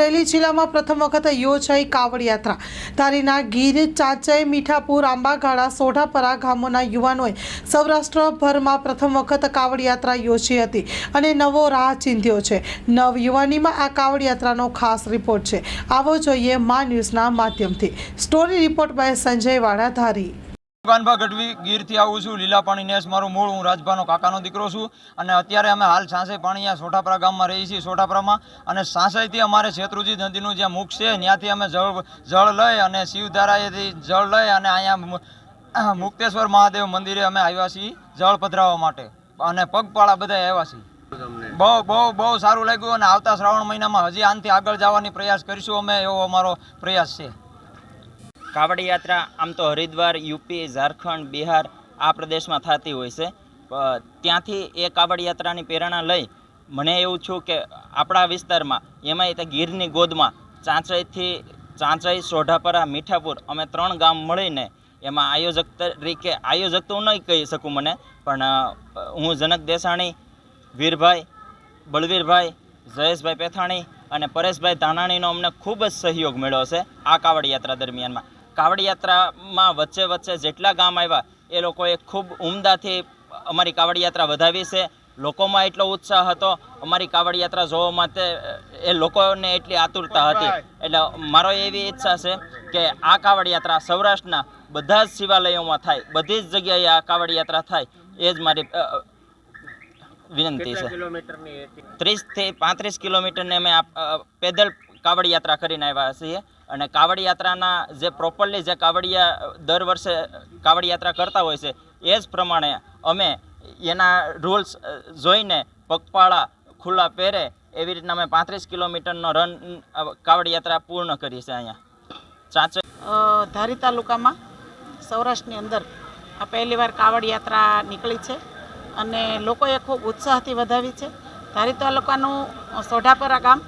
અમરેલી જિલ્લામાં પ્રથમ વખત યોજાઈ કાવડ યાત્રા ધારીના ગીર ચાચય મીઠાપુર આંબાગાળા સોઢાપરા ગામોના યુવાનોએ સૌરાષ્ટ્રભરમાં પ્રથમ વખત કાવડ યાત્રા યોજી હતી અને નવો રાહ ચીંધ્યો છે. નવ યુવાનીમાં આ કાવડ યાત્રાનો ખાસ રિપોર્ટ છે. આવો જોઈએ મા ન્યૂઝના માધ્યમથી. સ્ટોરી રિપોર્ટ બાય સંજય વાડા ધારી કાનભા ગઢવી ગીરથી આવું છું, લીલા નેસ મારું મૂળ, હું રાજભાનો કાકાનો દીકરો છું. અને અત્યારે અમે હાલ સાંસઈ પાણીયા સોઠાપરા ગામમાં રહીએ છીએ સોઠાપરામાં અને સાંસઈથી અમારે શેત્રુજી નદીનું જ્યાં મુખ છે, ત્યાંથી અમે જળ જળ લઈ અને શિવધારાએથી જળ લઈ અને અહીંયા મુક્તેશ્વર મહાદેવ મંદિરે અમે આવ્યા છીએ જળ પધરાવવા માટે. અને પગપાળા બધા આવ્યા છીએ. બહુ બહુ બહુ સારું લાગ્યું અને આવતા શ્રાવણ મહિનામાં હજી આનથી આગળ જવાની પ્રયાસ કરીશું, અમે એવો અમારો પ્રયાસ છે. કાવડ યાત્રા આમ તો હરિદ્વાર, યુપી, ઝારખંડ, બિહાર આ પ્રદેશમાં થતી હોય છે. ત્યાંથી એ કાવડ યાત્રાની પ્રેરણા લઈ મને એવું છું કે આપણા વિસ્તારમાં એમાંય તે ગીરની ગોદમાં ચાંચઈથી ચાંચઈ સોઢાપરા, મીઠાપુર અમે ત્રણ ગામ મળીને એમાં આયોજક તરીકે આયોજક તો હું નહીં કહી શકું મને, પણ હું જનક દેસાણી, વીરભાઈ, બળવીરભાઈ, જયેશભાઈ પેથાણી અને પરેશભાઈ ધાનાણીનો અમને ખૂબ જ સહયોગ મળ્યો છે આ કાવડ યાત્રા દરમિયાનમાં. કાવડ યાત્રામાં વચ્ચે વચ્ચે જેટલા ગામ આવ્યા એ લોકોએ ખૂબ ઉમદાથી અમારી કાવડ યાત્રા વધાવી છે. લોકોમાં એટલો ઉત્સાહ હતો અમારી કાવડ યાત્રા જોવા માટે એ લોકોને એટલી આતુરતા હતી. એટલે મારો એવી ઈચ્છા છે કે આ કાવડ યાત્રા સૌરાષ્ટ્રના બધા જ શિવાલયોમાં થાય બધી જ જગ્યાએ આ કાવડ યાત્રા થાય એ જ મારી વિનંતી છે. ત્રીસથી પાંત્રીસ કિલોમીટરને અમે પેદલ કાવડ યાત્રા કરીને આવ્યા છીએ. અને કાવડ યાત્રાના જે પ્રોપરલી જે કાવડિયા દર વર્ષે કાવડ યાત્રા કરતા હોય છે, એ જ પ્રમાણે અમે એના રૂલ્સ જોઈને પગપાળા, ખુલ્લા પહેરે એવી રીતના અમે પાંત્રીસ કિલોમીટરનો રન કાવડ યાત્રા પૂર્ણ કરી છે અહીંયા. ચાંચે ધારી તાલુકામાં સૌરાષ્ટ્રની અંદર આ પહેલીવાર કાવડ યાત્રા નીકળી છે અને લોકોએ ખૂબ ઉત્સાહથી વધાવી છે. ધારી તાલુકાનું સોઢાપરા ગામ,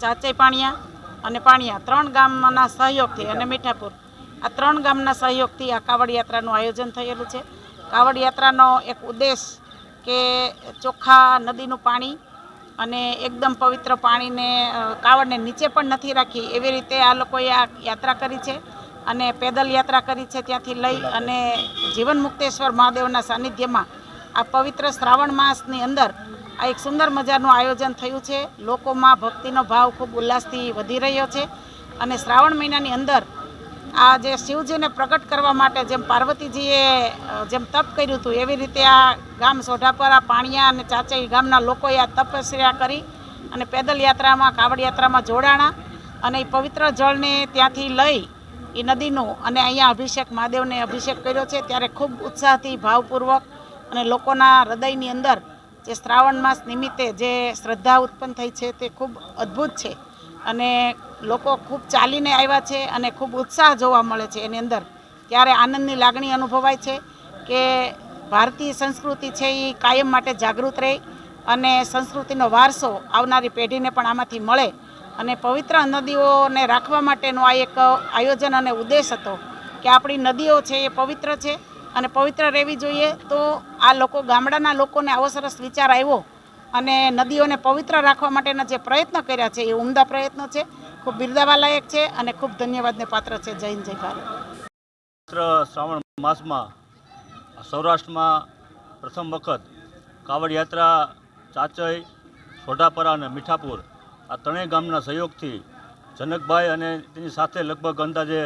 ચાચે પાણીયા અને પાણીયા ત્રણ ગામના સહયોગથી અને મીઠાપુર. આ ત્રણ ગામના સહયોગથી આ કાવડ યાત્રાનું આયોજન થયેલું છે. કાવડ યાત્રાનો એક ઉદ્દેશ કે ચોખ્ખા નદીનું પાણી અને એકદમ પવિત્ર પાણીને કાવડને નીચે પણ નથી રાખી એવી રીતે આ લોકોએ આ યાત્રા કરી છે અને પેદલ યાત્રા કરી છે ત્યાંથી લઈ અને જીવન મુક્તેશ્વર મહાદેવના સાનિધ્યમાં આ પવિત્ર શ્રાવણ માસની અંદર આ એક સુંદર મજાનું આયોજન થયું છે. લોકોમાં ભક્તિનો ભાવ ખૂબ ઉલ્લાસથી વધી રહ્યો છે અને શ્રાવણ મહિનાની અંદર આ જે શિવજીને પ્રગટ કરવા માટે જેમ પાર્વતીજીએ જેમ તપ કર્યું હતું, એવી રીતે આ ગામ સોઢાપરા, પાણીયા અને ચાચઈ ગામના લોકોએ આ તપસ્યા કરી અને પેદલ યાત્રામાં, કાવડ યાત્રામાં જોડાણા અને એ પવિત્ર જળને ત્યાંથી લઈ એ નદીનું અને અહીંયા અભિષેક મહાદેવને અભિષેક કર્યો છે. ત્યારે ખૂબ ઉત્સાહથી, ભાવપૂર્વક અને લોકોના હૃદયની અંદર જે શ્રાવણ માસ નિમિત્તે જે શ્રદ્ધા ઉત્પન્ન થઈ છે તે ખૂબ અદ્ભુત છે. અને લોકો ખૂબ ચાલીને આવ્યા છે અને ખૂબ ઉત્સાહ જોવા મળે છે એની અંદર. ત્યારે આનંદની લાગણી અનુભવાય છે કે ભારતીય સંસ્કૃતિ છે એ કાયમ માટે જાગૃત રહે અને સંસ્કૃતિનો વારસો આવનારી પેઢીને પણ આમાંથી મળે. અને પવિત્ર નદીઓને રાખવા માટેનો આ એક આયોજન અને ઉદ્દેશ હતો કે આપણી નદીઓ છે એ પવિત્ર છે અને પવિત્ર રહેવી જોઈએ તો આ લોકો ગામડાના લોકોને આવો સરસ વિચાર આવ્યો અને નદીઓને પવિત્ર રાખવા માટેના જે પ્રયત્ન કર્યા છે, એ ઉમદા પ્રયત્નો છે. ખૂબ બિરદાવા લાયક છે અને ખૂબ ધન્યવાદને પાત્ર છે. જય હિન્દ, જય ભારત. શ્રાવણ માસમાં સૌરાષ્ટ્રમાં પ્રથમ વખત કાવડ યાત્રા ચાચઈ સોઢાપરા અને મીઠાપુર આ ત્રણેય ગામના સહયોગથી જનકભાઈ અને તેની સાથે લગભગ અંદાજે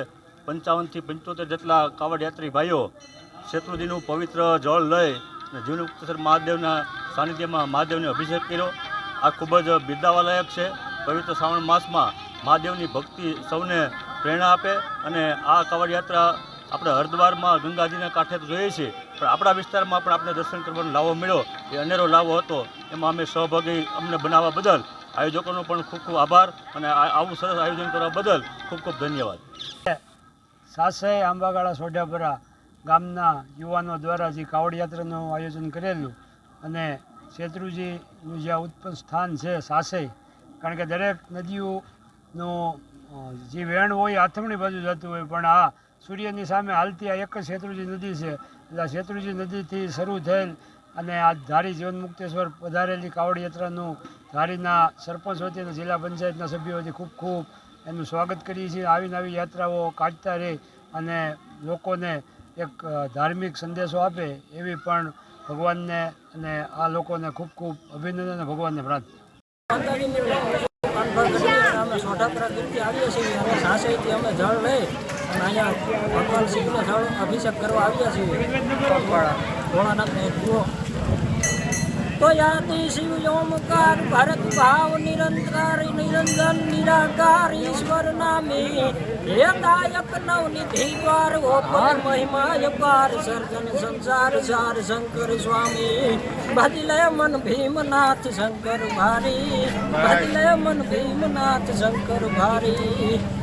પંચાવનથી પંચોતેર જેટલા કાવડ યાત્રી ભાઈઓ શેત્રુજીનું પવિત્ર જળ લઈ અને જીવનમુક્તેશ્વર મહાદેવના સાનિધ્યમાં મહાદેવને અભિષેક કર્યો. આ ખૂબ જ બિરદાવાલાયક છે. પવિત્ર શ્રાવણ માસમાં મહાદેવની ભક્તિ સૌને પ્રેરણા આપે અને આ કાવડ યાત્રા આપણે હરિદ્વારમાં, ગંગાજીના કાંઠે તો જોઈએ છીએ, પણ આપણા વિસ્તારમાં પણ આપણે દર્શન કરવાનો લાવો મળ્યો. એ અનેરો લાવો હતો. એમાં અમે સહભાગી અમને બનાવવા બદલ, આયોજકોનો પણ ખૂબ ખૂબ આભાર અને આવું સરસ આયોજન કરવા બદલ ખૂબ ખૂબ ધન્યવાદ. સાસઈ આંબાગાળા સોઢાપરા. ગામના યુવાનો દ્વારા જે કાવડ યાત્રાનું આયોજન કરેલું અને શેત્રુજીનું જે ઉત્પન્ન સ્થાન છે સાસઈ કારણ કે દરેક નદીઓનું જે વેણ હોય, આથમણી બાજુ જતું હોય, પણ આ સૂર્યની સામે હાલતી આ એક જ શેત્રુજી નદી છે. એટલે આ શેત્રુજી નદીથી શરૂ થયેલ અને આ ધારી જીવન મુક્તેશ્વર પધારેલી કાવડ યાત્રાનું ધારીના સરપંચ વતી અને જિલ્લા પંચાયતના સભ્યો વતી ખૂબ ખૂબ એનું સ્વાગત કરીએ છીએ. આવી નવી યાત્રાઓ કાઢતા રહે અને લોકોને એક ધાર્મિક સંદેશો આપે એવી પણ ભગવાનને અને આ લોકોને ખૂબ ખૂબ અભિનંદન અને ભગવાનને પ્રાર્થના. અમે સોઢાપરા ગીરથી આવીએ છીએ. અને અમે જળ લઈ અને અહીંયા ભગવાન શિવનો જળ અભિષેક કરવા આવ્યા છીએ. ભોળાનાથને જુઓ. તો યાતિ શિવ ઓમકાર ભરત ભાવ નિરંતર નિરંજન નિરાકાર ઈશ્વર નામે હે દાયક નવનિધિ દ્વાર ઓપર મહિમા પાર સર્જન સંસાર સાર શંકર સ્વામી ભજલે મન ભીમનાથ શંકર ભારી ભજલે મન ભીમનાથ શંકર ભારી